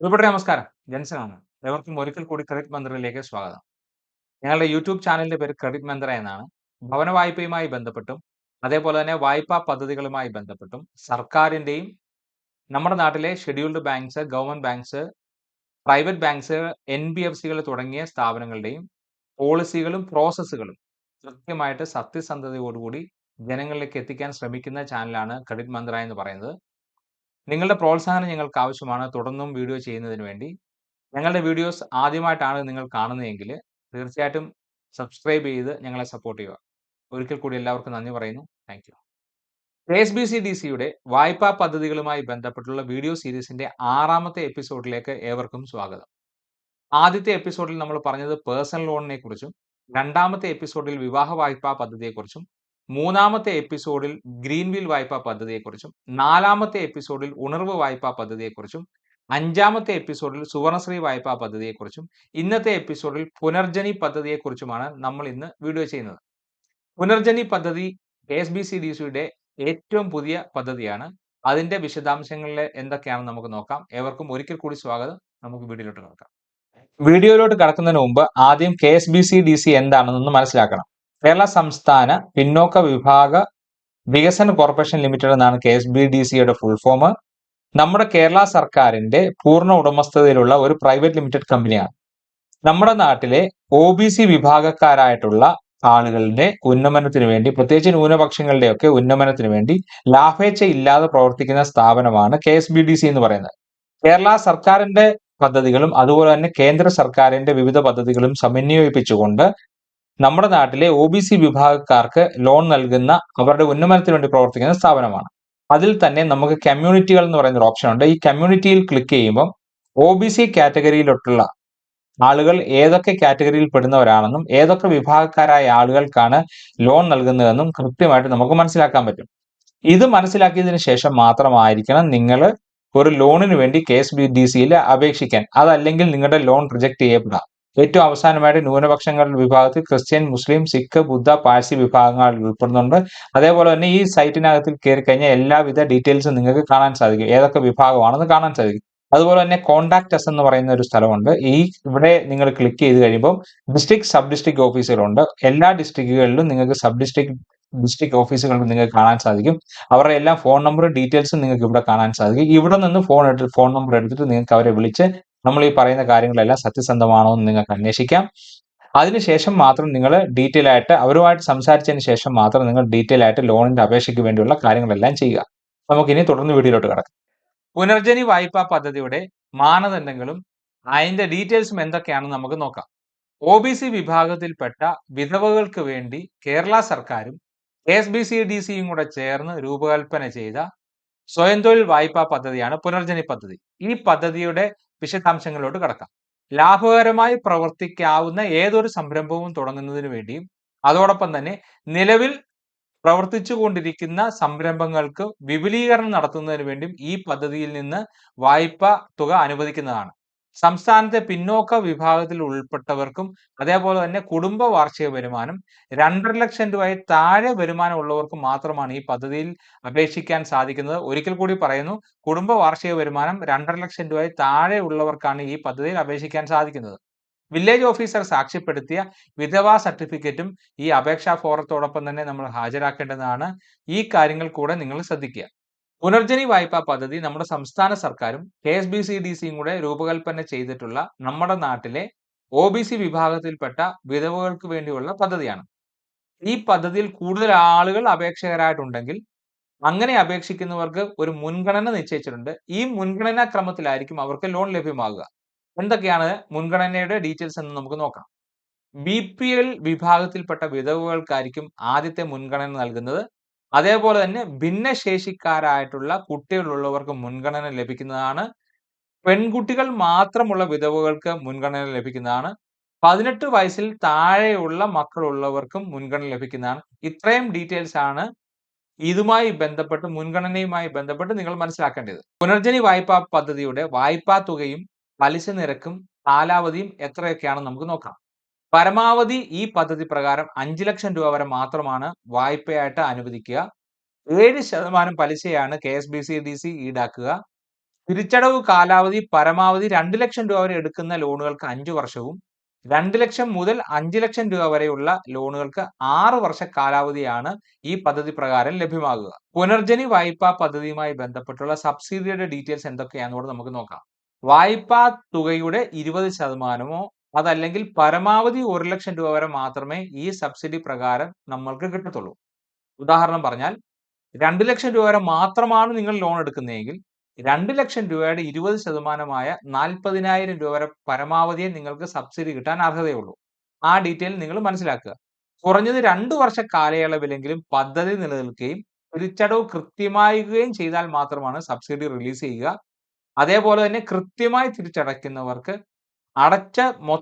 പ്രിയപ്പെട്ട നമസ്കാരം. ജൻസനാണ്. എല്ലാവർക്കും ഒരിക്കൽ കൂടി ക്രെഡിറ്റ് മന്ത്രിയിലേക്ക് സ്വാഗതം. ഞങ്ങളുടെ യൂട്യൂബ് ചാനലിന്റെ പേര് ക്രെഡിറ്റ് മന്ത്ര എന്നാണ്. ഭവന വായ്പയുമായി ബന്ധപ്പെട്ടും അതേപോലെ തന്നെ വായ്പാ പദ്ധതികളുമായി ബന്ധപ്പെട്ടും സർക്കാരിന്റെയും നമ്മുടെ നാട്ടിലെ scheduled banks government banks private banks N B F സികൾ തുടങ്ങിയ സ്ഥാപനങ്ങളുടെയും പോളിസികളും പ്രോസസ്സുകളും കൃത്യമായിട്ട് സത്യസന്ധതയോടുകൂടി ജനങ്ങളിലേക്ക് എത്തിക്കാൻ ശ്രമിക്കുന്ന ചാനലാണ് ക്രെഡിറ്റ് മന്ത്ര എന്ന് പറയുന്നത്. നിങ്ങളുടെ പ്രോത്സാഹനം ഞങ്ങൾക്ക് ആവശ്യമാണ്. തുടർന്നും വീഡിയോ ചെയ്യുന്നതിന് വേണ്ടി. ഞങ്ങളുടെ വീഡിയോസ് ആദ്യമായിട്ടാണ് നിങ്ങൾ കാണുന്നതെങ്കിൽ തീർച്ചയായിട്ടും സബ്സ്ക്രൈബ് ചെയ്ത് ഞങ്ങളെ സപ്പോർട്ട് ചെയ്യുക. ഒരിക്കൽ കൂടി എല്ലാവർക്കും നന്ദി പറയുന്നു. Thank you. S B C D സിയുടെ വായ്പാ പദ്ധതികളുമായി ബന്ധപ്പെട്ടുള്ള വീഡിയോ സീരീസിന്റെ ആറാമത്തെ എപ്പിസോഡിലേക്ക് ഏവർക്കും സ്വാഗതം. ആദ്യത്തെ എപ്പിസോഡിൽ നമ്മൾ പറഞ്ഞത് പേഴ്സണൽ ലോണിനെ കുറിച്ചും രണ്ടാമത്തെ എപ്പിസോഡിൽ വിവാഹ വായ്പാ പദ്ധതിയെക്കുറിച്ചും മൂന്നാമത്തെ എപ്പിസോഡിൽ ഗ്രീൻവിൽ വായ്പാ പദ്ധതിയെക്കുറിച്ചും നാലാമത്തെ എപ്പിസോഡിൽ ഉണർവ് വായ്പാ പദ്ധതിയെക്കുറിച്ചും അഞ്ചാമത്തെ എപ്പിസോഡിൽ സുവർണശ്രീ വായ്പാ പദ്ധതിയെക്കുറിച്ചും ഇന്നത്തെ എപ്പിസോഡിൽ പുനർജനി പദ്ധതിയെക്കുറിച്ചുമാണ് നമ്മൾ ഇന്ന് വീഡിയോ ചെയ്യുന്നത്. പുനർജനി പദ്ധതി എസ് ബി സി ഡി സിയുടെ ഏറ്റവും പുതിയ പദ്ധതിയാണ്. അതിന്റെ വിശദാംശങ്ങളിൽ എന്തൊക്കെയാണെന്ന് നമുക്ക് നോക്കാം. ഏവർക്കും ഒരിക്കൽ കൂടി സ്വാഗതം. നമുക്ക് വീഡിയോയിലോട്ട് കിടക്കാം. വീഡിയോയിലോട്ട് കടക്കുന്നതിന് മുമ്പ് ആദ്യം K S B C D C എന്താണെന്നൊന്ന് മനസ്സിലാക്കണം. കേരള സംസ്ഥാന പിന്നോക്ക വിഭാഗ വികസന കോർപ്പറേഷൻ ലിമിറ്റഡ് എന്നാണ് കെ എസ് ബി ഡി സിയുടെ ഫുൾ ഫോം നമ്മുടെ കേരള സർക്കാരിന്റെ പൂർണ ഉടമസ്ഥതയിലുള്ള ഒരു പ്രൈവറ്റ് ലിമിറ്റഡ് കമ്പനിയാണ് നമ്മുടെ നാട്ടിലെ ഒ ബി സി വിഭാഗക്കാരായിട്ടുള്ള ആളുകളുടെ ഉന്നമനത്തിന് വേണ്ടി പ്രത്യേകിച്ച് ന്യൂനപക്ഷങ്ങളുടെയൊക്കെ ഉന്നമനത്തിന് വേണ്ടി ലാഭേച്ഛ ഇല്ലാതെ പ്രവർത്തിക്കുന്ന സ്ഥാപനമാണ് K S B D C എന്ന് പറയുന്നത്. കേരള സർക്കാരിന്റെ പദ്ധതികളും അതുപോലെ തന്നെ കേന്ദ്ര സർക്കാരിന്റെ വിവിധ പദ്ധതികളും സമന്വയിപ്പിച്ചുകൊണ്ട് നമ്മുടെ നാട്ടിലെ ഒ ബി സി വിഭാഗക്കാർക്ക് ലോൺ നൽകുന്ന അവരുടെ ഉന്നമനത്തിന് വേണ്ടി പ്രവർത്തിക്കുന്ന സ്ഥാപനമാണ്. അതിൽ തന്നെ നമുക്ക് കമ്മ്യൂണിറ്റികൾ എന്ന് പറയുന്ന ഒരു ഓപ്ഷൻ ഉണ്ട്. ഈ കമ്മ്യൂണിറ്റിയിൽ ക്ലിക്ക് ചെയ്യുമ്പോൾ ഒ ബി സി കാറ്റഗറിയിലോട്ടുള്ള ആളുകൾ ഏതൊക്കെ കാറ്റഗറിയിൽ പെടുന്നവരാണെന്നും ഏതൊക്കെ വിഭാഗക്കാരായ ആളുകൾക്കാണ് ലോൺ നൽകുന്നതെന്നും കൃത്യമായിട്ട് നമുക്ക് മനസ്സിലാക്കാൻ പറ്റും. ഇത് മനസ്സിലാക്കിയതിന് ശേഷം മാത്രമായിരിക്കണം നിങ്ങൾ ഒരു ലോണിന് വേണ്ടി കെ എസ് ബി ഡി സിയിൽ അപേക്ഷിക്കാൻ. അതല്ലെങ്കിൽ നിങ്ങളുടെ ലോൺ റിജക്ട് ചെയ്യപ്പെടാം ഏറ്റവും അവസാനമായിട്ട് ന്യൂനപക്ഷങ്ങളുടെ വിഭാഗത്തിൽ ക്രിസ്ത്യൻ മുസ്ലിം സിഖ് ബുദ്ധ പാഴ്സി വിഭാഗങ്ങൾ ഉൾപ്പെടുന്നുണ്ട്. അതേപോലെ തന്നെ ഈ സൈറ്റിനകത്തിൽ കയറി കഴിഞ്ഞാൽ എല്ലാവിധ ഡീറ്റെയിൽസും നിങ്ങൾക്ക് കാണാൻ സാധിക്കും. ഏതൊക്കെ വിഭാഗമാണെന്ന് കാണാൻ സാധിക്കും. അതുപോലെ തന്നെ കോൺടാക്ടസ് എന്ന് പറയുന്ന ഒരു സ്ഥലമുണ്ട്. ഈ ഇവിടെ നിങ്ങൾ ക്ലിക്ക് ചെയ്ത് കഴിയുമ്പോൾ ഡിസ്ട്രിക്ട് സബ് ഡിസ്ട്രിക്ട് ഓഫീസുകളുണ്ട് എല്ലാ ഡിസ്ട്രിക്റ്റുകളിലും നിങ്ങൾക്ക് സബ് ഡിസ്ട്രിക്ട് ഡിസ്ട്രിക്ട് ഓഫീസുകൾ നിങ്ങൾക്ക് കാണാൻ സാധിക്കും. അവരുടെ എല്ലാ ഫോൺ നമ്പറും ഡീറ്റെയിൽസും നിങ്ങൾക്ക് ഇവിടെ കാണാൻ സാധിക്കും. ഇവിടെ നിന്ന് ഫോൺ എടുത്ത് ഫോൺ നമ്പർ എടുത്തിട്ട് നിങ്ങൾക്ക് അവരെ വിളിച്ച് നമ്മൾ ഈ പറയുന്ന കാര്യങ്ങളെല്ലാം സത്യസന്ധമാണോ എന്ന് നിങ്ങൾക്ക് അന്വേഷിക്കാം. അതിനുശേഷം മാത്രം നിങ്ങൾ ഡീറ്റെയിൽ ആയിട്ട് അവരുമായിട്ട് സംസാരിച്ചതിന് ശേഷം മാത്രം നിങ്ങൾ ഡീറ്റെയിൽ ആയിട്ട് ലോണിന്റെ അപേക്ഷയ്ക്ക് വേണ്ടിയുള്ള കാര്യങ്ങളെല്ലാം ചെയ്യുക. നമുക്ക് ഇനി തുടർന്ന് വീഡിയോയിലോട്ട് കിടക്കാം. പുനർജനി വായ്പാ പദ്ധതിയുടെ മാനദണ്ഡങ്ങളും അതിന്റെ ഡീറ്റെയിൽസും എന്തൊക്കെയാണെന്ന് നമുക്ക് നോക്കാം. ഒ ബി സി വിഭാഗത്തിൽപ്പെട്ട വിധവകൾക്ക് വേണ്ടി കേരള സർക്കാരും എസ് ബി സി ഡി സിയും കൂടെ ചേർന്ന് രൂപകൽപ്പന ചെയ്ത സ്വയം തൊഴിൽ വായ്പാ പദ്ധതിയാണ് പുനർജനി പദ്ധതി. ഈ പദ്ധതിയുടെ വിശദാംശങ്ങളിലോട്ട് കടക്കാം. ലാഭകരമായി പ്രവർത്തിക്കാവുന്ന ഏതൊരു സംരംഭവും തുടങ്ങുന്നതിന് വേണ്ടിയും അതോടൊപ്പം തന്നെ നിലവിൽ പ്രവർത്തിച്ചു കൊണ്ടിരിക്കുന്ന സംരംഭങ്ങൾക്ക് വിപുലീകരണം നടത്തുന്നതിന് വേണ്ടിയും ഈ പദ്ധതിയിൽ നിന്ന് വായ്പ തുക അനുവദിക്കുന്നതാണ്. സംസ്ഥാനത്തെ പിന്നോക്ക വിഭാഗത്തിൽ ഉൾപ്പെട്ടവർക്കും അതേപോലെ തന്നെ കുടുംബ വാർഷിക വരുമാനം രണ്ടര ലക്ഷം രൂപയിൽ താഴെ വരുമാനം ഉള്ളവർക്കും മാത്രമാണ് ഈ പദ്ധതിയിൽ അപേക്ഷിക്കാൻ സാധിക്കുന്നത്. ഒരിക്കൽ കൂടി പറയുന്നു കുടുംബ വാർഷിക വരുമാനം രണ്ടര ലക്ഷം രൂപയിൽ താഴെ ഉള്ളവർക്കാണ് ഈ പദ്ധതിയിൽ അപേക്ഷിക്കാൻ സാധിക്കുന്നത്. വില്ലേജ് ഓഫീസർ സാക്ഷ്യപ്പെടുത്തിയ വിധവാ സർട്ടിഫിക്കറ്റും ഈ അപേക്ഷാ ഫോറത്തോടൊപ്പം തന്നെ നമ്മൾ ഹാജരാക്കേണ്ടതാണ്. ഈ കാര്യങ്ങൾ കൂടെ നിങ്ങൾ ശ്രദ്ധിക്കുക. പുനർജനി വായ്പാ പദ്ധതി നമ്മുടെ സംസ്ഥാന സർക്കാരും K S B C D സിയും കൂടെ രൂപകൽപ്പന ചെയ്തിട്ടുള്ള നമ്മുടെ നാട്ടിലെ ഒ ബി സി വിഭാഗത്തിൽപ്പെട്ട വിധവകൾക്ക് വേണ്ടിയുള്ള പദ്ധതിയാണ്. ഈ പദ്ധതിയിൽ കൂടുതൽ ആളുകൾ അപേക്ഷകരായിട്ടുണ്ടെങ്കിൽ അങ്ങനെ അപേക്ഷിക്കുന്നവർക്ക് ഒരു മുൻഗണന നിശ്ചയിച്ചിട്ടുണ്ട്. ഈ മുൻഗണനാ ക്രമത്തിലായിരിക്കും അവർക്ക് ലോൺ ലഭ്യമാകുക. എന്തൊക്കെയാണ് മുൻഗണനയുടെ ഡീറ്റെയിൽസ് എന്ന് നമുക്ക് നോക്കാം. ബി പി എൽ വിഭാഗത്തിൽപ്പെട്ട വിധവകൾക്കായിരിക്കും ആദ്യത്തെ മുൻഗണന നൽകുന്നത് അതേപോലെ തന്നെ ഭിന്നശേഷിക്കാരായിട്ടുള്ള കുട്ടികളുള്ളവർക്ക് മുൻഗണന ലഭിക്കുന്നതാണ്. പെൺകുട്ടികൾ മാത്രമുള്ള വിധവകൾക്ക് മുൻഗണന ലഭിക്കുന്നതാണ്. പതിനെട്ട് വയസ്സിൽ താഴെയുള്ള മക്കളുള്ളവർക്കും മുൻഗണന ലഭിക്കുന്നതാണ്. ഇത്രയും ഡീറ്റെയിൽസ് ആണ് ഇതുമായി ബന്ധപ്പെട്ട് മുൻഗണനയുമായി ബന്ധപ്പെട്ട് നിങ്ങൾ മനസ്സിലാക്കേണ്ടത്. പുനർജനി വായ്പാ പദ്ധതിയുടെ വായ്പാ തുകയും പലിശ നിരക്കും കാലാവധിയും എത്രയൊക്കെയാണെന്ന് നമുക്ക് നോക്കാം. പരമാവധി ഈ പദ്ധതി പ്രകാരം അഞ്ച് ലക്ഷം രൂപ വരെ മാത്രമാണ് വായ്പയായിട്ട് അനുവദിക്കുക. ഏഴ് ശതമാനം പലിശയാണ് K S B C D C ഈടാക്കുക. തിരിച്ചടവ് കാലാവധി പരമാവധി രണ്ട് ലക്ഷം രൂപ വരെ എടുക്കുന്ന ലോണുകൾക്ക് അഞ്ചു വർഷവും രണ്ട് ലക്ഷം മുതൽ അഞ്ച് ലക്ഷം രൂപ വരെയുള്ള ലോണുകൾക്ക് ആറ് വർഷ കാലാവധിയാണ് ഈ പദ്ധതി പ്രകാരം ലഭ്യമാകുക. പുനർജനി വായ്പാ പദ്ധതിയുമായി ബന്ധപ്പെട്ടുള്ള സബ്സിഡിയുടെ ഡീറ്റെയിൽസ് എന്തൊക്കെയാണെന്നുകൂടെ നമുക്ക് നോക്കാം. വായ്പാ തുകയുടെ ഇരുപത് ശതമാനമോ അതല്ലെങ്കിൽ പരമാവധി ഒരു ലക്ഷം രൂപ വരെ മാത്രമേ ഈ സബ്സിഡി പ്രകാരം നമ്മൾക്ക് കിട്ടത്തുള്ളൂ. ഉദാഹരണം പറഞ്ഞാൽ രണ്ട് ലക്ഷം രൂപ വരെ മാത്രമാണ് നിങ്ങൾ ലോൺ എടുക്കുന്നതെങ്കിൽ രണ്ട് ലക്ഷം രൂപയുടെ ഇരുപത് ശതമാനമായ നാൽപ്പതിനായിരം രൂപ വരെ പരമാവധിയെ നിങ്ങൾക്ക് സബ്സിഡി കിട്ടാൻ അർഹതയുള്ളൂ. ആ ഡീറ്റെയിൽ നിങ്ങൾ മനസ്സിലാക്കുക. കുറഞ്ഞത് രണ്ടു വർഷ കാലയളവിലെങ്കിലും പദ്ധതി നിലനിൽക്കുകയും തിരിച്ചടവ് കൃത്യമാകുകയും ചെയ്താൽ മാത്രമാണ് സബ്സിഡി റിലീസ് ചെയ്യുക. അതേപോലെ തന്നെ കൃത്യമായി തിരിച്ചടയ്ക്കുന്നവർക്ക് അടച്ച മൊ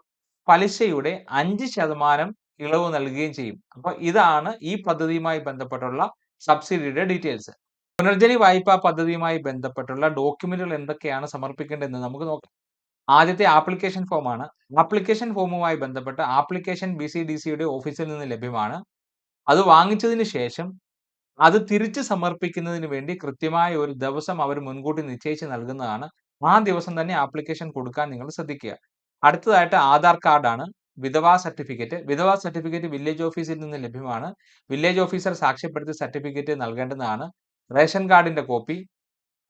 പലിശയുടെ അഞ്ച് ശതമാനം ഇളവ് നൽകുകയും ചെയ്യും. അപ്പൊ ഇതാണ് ഈ പദ്ധതിയുമായി ബന്ധപ്പെട്ടുള്ള സബ്സിഡിയുടെ ഡീറ്റെയിൽസ്. പുനർജനി വായ്പാ പദ്ധതിയുമായി ബന്ധപ്പെട്ടുള്ള ഡോക്യുമെന്റുകൾ എന്തൊക്കെയാണ് സമർപ്പിക്കേണ്ടതെന്ന് നമുക്ക് നോക്കാം. ആദ്യത്തെ ആപ്ലിക്കേഷൻ ഫോമാണ്. ആപ്ലിക്കേഷൻ ഫോമുമായി ബന്ധപ്പെട്ട് ആപ്ലിക്കേഷൻ ബി സി ഡി സിയുടെ ഓഫീസിൽ നിന്ന് ലഭ്യമാണ്. അത് വാങ്ങിച്ചതിന് ശേഷം അത് തിരിച്ച് സമർപ്പിക്കുന്നതിന് വേണ്ടി കൃത്യമായ ഒരു ദിവസം അവർ മുൻകൂട്ടി നിശ്ചയിച്ച് നൽകുന്നതാണ്. ആ ദിവസം തന്നെ ആപ്ലിക്കേഷൻ കൊടുക്കാൻ നിങ്ങൾ ശ്രദ്ധിക്കുക. അടുത്തതായിട്ട് ആധാർ കാർഡാണ് വിധവാ സർട്ടിഫിക്കറ്റ്. വിധവാ സർട്ടിഫിക്കറ്റ് വില്ലേജ് ഓഫീസിൽ നിന്ന് ലഭ്യമാണ്. വില്ലേജ് ഓഫീസർ സാക്ഷ്യപ്പെടുത്തി സർട്ടിഫിക്കറ്റ് നൽകേണ്ടതാണ്. റേഷൻ കാർഡിന്റെ കോപ്പി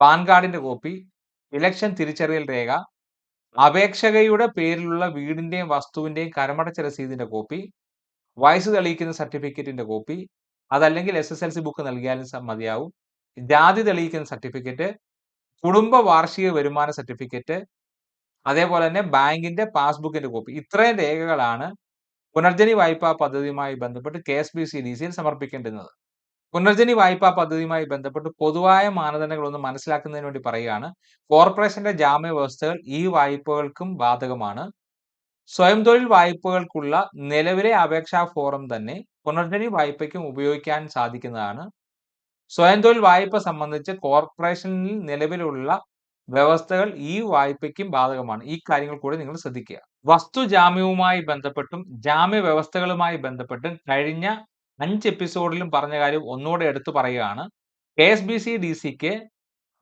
പാൻ കാർഡിന്റെ കോപ്പി ഇലക്ഷൻ തിരിച്ചറിയൽ രേഖ അപേക്ഷകയുടെ പേരിലുള്ള വീടിന്റെയും വസ്തുവിന്റെയും കരമടച്ച രസീതിന്റെ കോപ്പി വയസ്സ് തെളിയിക്കുന്ന സർട്ടിഫിക്കറ്റിന്റെ കോപ്പി അതല്ലെങ്കിൽ S S L C book നൽകിയാലും മതിയാവും. ജാതി തെളിയിക്കുന്ന സർട്ടിഫിക്കറ്റ് കുടുംബ വാർഷിക വരുമാന സർട്ടിഫിക്കറ്റ് അതേപോലെ തന്നെ ബാങ്കിന്റെ പാസ്ബുക്കിന്റെ കോപ്പി. ഇത്രയും രേഖകളാണ് പുനർജനി വായ്പാ പദ്ധതിയുമായി ബന്ധപ്പെട്ട് K S B C D സിയിൽ സമർപ്പിക്കേണ്ടുന്നത്. പുനർജനി വായ്പാ പദ്ധതിയുമായി ബന്ധപ്പെട്ട് പൊതുവായ മാനദണ്ഡങ്ങൾ ഒന്ന് മനസ്സിലാക്കുന്നതിന് വേണ്ടി പറയുകയാണ് കോർപ്പറേഷന്റെ ജാമ്യ വ്യവസ്ഥകൾ ഈ വായ്പകൾക്കും ബാധകമാണ്. സ്വയം തൊഴിൽ വായ്പകൾക്കുള്ള നിലവിലെ അപേക്ഷാ ഫോറം തന്നെ പുനർജനി വായ്പയ്ക്കും ഉപയോഗിക്കാൻ സാധിക്കുന്നതാണ്. സ്വയം തൊഴിൽ വായ്പ സംബന്ധിച്ച് കോർപ്പറേഷനിൽ നിലവിലുള്ള വ്യവസ്ഥകൾ ഈ വായ്പയ്ക്കും ബാധകമാണ്. ഈ കാര്യങ്ങൾ കൂടി നിങ്ങൾ ശ്രദ്ധിക്കുക. വസ്തു ജാമ്യവുമായി ബന്ധപ്പെട്ടും ജാമ്യ വ്യവസ്ഥകളുമായി ബന്ധപ്പെട്ടും കഴിഞ്ഞ അഞ്ച് എപ്പിസോഡിലും പറഞ്ഞ കാര്യം ഒന്നുകൂടെ എടുത്തു പറയുകയാണ്. K S B C D സിക്ക്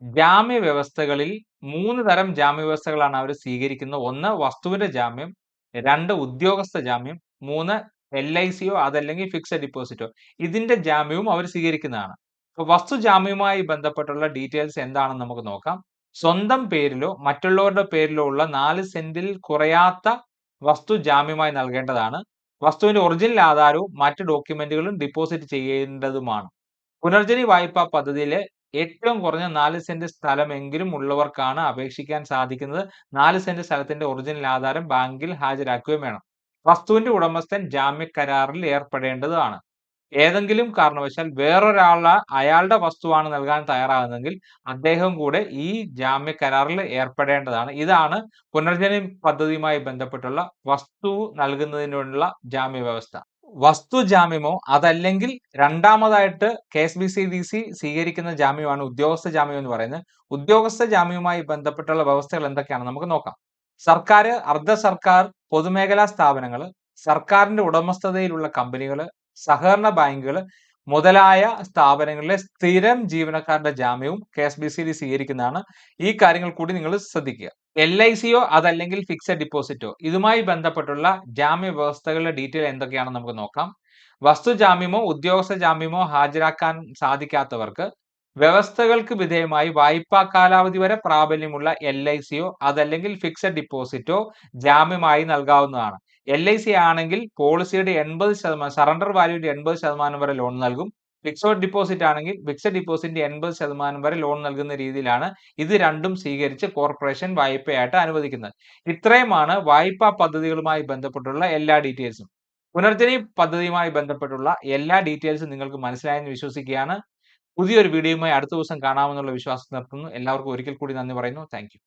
ജാമ്യ വ്യവസ്ഥകളിൽ മൂന്ന് തരം ജാമ്യ വ്യവസ്ഥകളാണ് അവർ സ്വീകരിക്കുന്നത്. ഒന്ന് വസ്തുവിന്റെ ജാമ്യം രണ്ട് ഉദ്യോഗസ്ഥ ജാമ്യം മൂന്ന് എൽ ഐ സിയോ അതല്ലെങ്കിൽ ഫിക്സഡ് ഡിപ്പോസിറ്റോ. ഇതിന്റെ ജാമ്യവും അവർ സ്വീകരിക്കുന്നതാണ്. വസ്തു ജാമ്യവുമായി ബന്ധപ്പെട്ടുള്ള ഡീറ്റെയിൽസ് എന്താണെന്ന് നമുക്ക് നോക്കാം. സ്വന്തം പേരിലോ മറ്റുള്ളവരുടെ പേരിലോ ഉള്ള നാല് സെന്റിൽ കുറയാത്ത വസ്തു ജാമ്യമായി നൽകേണ്ടതാണ്. വസ്തുവിന്റെ ഒറിജിനൽ ആധാരവും മറ്റ് ഡോക്യുമെന്റുകളും ഡിപ്പോസിറ്റ് ചെയ്യേണ്ടതുമാണ്. പുനർജനി വായ്പാ പദ്ധതിയിലെ ഏറ്റവും കുറഞ്ഞ നാല് സെന്റ് സ്ഥലമെങ്കിലും ഉള്ളവർക്കാണ് അപേക്ഷിക്കാൻ സാധിക്കുന്നത്. നാല് സെന്റ് സ്ഥലത്തിന്റെ ഒറിജിനൽ ആധാരം ബാങ്കിൽ ഹാജരാക്കുകയും വേണം. വസ്തുവിന്റെ ഉടമസ്ഥൻ ജാമ്യ കരാറിൽ ഏർപ്പെടേണ്ടതാണ്. ഏതെങ്കിലും കാരണവശാൽ വേറൊരാള അയാളുടെ വസ്തുവാണ് നൽകാൻ തയ്യാറാകുന്നതെങ്കിൽ അദ്ദേഹം കൂടെ ഈ ജാമ്യ കരാറിൽ ഏർപ്പെടേണ്ടതാണ്. ഇതാണ് പുനർജനി പദ്ധതിയുമായി ബന്ധപ്പെട്ടുള്ള വസ്തു നൽകുന്നതിനുള്ള ജാമ്യ വ്യവസ്ഥ. വസ്തു ജാമ്യമോ അതല്ലെങ്കിൽ രണ്ടാമതായിട്ട് K S B C D C സ്വീകരിക്കുന്ന ജാമ്യമാണ് ഉദ്യോഗസ്ഥ ജാമ്യം എന്ന് പറയുന്നത്. ഉദ്യോഗസ്ഥ ജാമ്യവുമായി ബന്ധപ്പെട്ടുള്ള വ്യവസ്ഥകൾ എന്തൊക്കെയാണ്? നമുക്ക് നോക്കാം. സർക്കാർ അർദ്ധ സർക്കാർ പൊതുമേഖലാ സ്ഥാപനങ്ങൾ സർക്കാരിന്റെ ഉടമസ്ഥതയിലുള്ള കമ്പനികൾ സഹകരണ ബാങ്കുകൾ മുതലായ സ്ഥാപനങ്ങളിലെ സ്ഥിരം ജീവനക്കാരുടെ ജാമ്യവും കെ എസ് ബി സി സ്വീകരിക്കുന്നതാണ്. ഈ കാര്യങ്ങൾ കൂടി നിങ്ങൾ ശ്രദ്ധിക്കുക. എൽ ഐ സിയോ അതല്ലെങ്കിൽ ഫിക്സഡ് ഡിപ്പോസിറ്റോ ഇതുമായി ബന്ധപ്പെട്ടുള്ള ജാമ്യ വ്യവസ്ഥകളുടെ ഡീറ്റെയിൽ എന്തൊക്കെയാണെന്ന് നമുക്ക് നോക്കാം. വസ്തു ജാമ്യമോ ഉദ്യോഗസ്ഥ ജാമ്യമോ ഹാജരാക്കാൻ സാധിക്കാത്തവർക്ക് വ്യവസ്ഥകൾക്ക് വിധേയമായി വായ്പാ കാലാവധി വരെ പ്രാബല്യമുള്ള എൽ ഐ സിയോ അതല്ലെങ്കിൽ ഫിക്സഡ് ഡിപ്പോസിറ്റോ ജാമ്യമായി നൽകാവുന്നതാണ്. എൽ ഐ സി ആണെങ്കിൽ പോളിസിയുടെ എൺപത് ശതമാനം സറണ്ടർ വാല്യൂന്റെ എൺപത് ശതമാനം വരെ ലോൺ നൽകും. ഫിക്സഡ് ഡിപ്പോസിറ്റ് ആണെങ്കിൽ ഫിക്സഡ് ഡിപ്പോസിറ്റിന്റെ എൺപത് ശതമാനം വരെ ലോൺ നൽകുന്ന രീതിയിലാണ് ഇത് രണ്ടും സ്വീകരിച്ച് കോർപ്പറേഷൻ വായ്പയായിട്ട് അനുവദിക്കുന്നത്. ഇത്രയുമാണ് വായ്പാ പദ്ധതികളുമായി ബന്ധപ്പെട്ടുള്ള എല്ലാ ഡീറ്റെയിൽസും പുനർജനി പദ്ധതിയുമായി ബന്ധപ്പെട്ടുള്ള എല്ലാ ഡീറ്റെയിൽസും നിങ്ങൾക്ക് മനസ്സിലായെന്ന് വിശ്വസിക്കുകയാണ്. പുതിയൊരു വീഡിയോയുമായി അടുത്ത ദിവസം കാണാമെന്നുള്ള വിശ്വാസം നിർത്തുന്നു. എല്ലാവർക്കും ഒരിക്കൽ കൂടി നന്ദി പറയുന്നു. താങ്ക്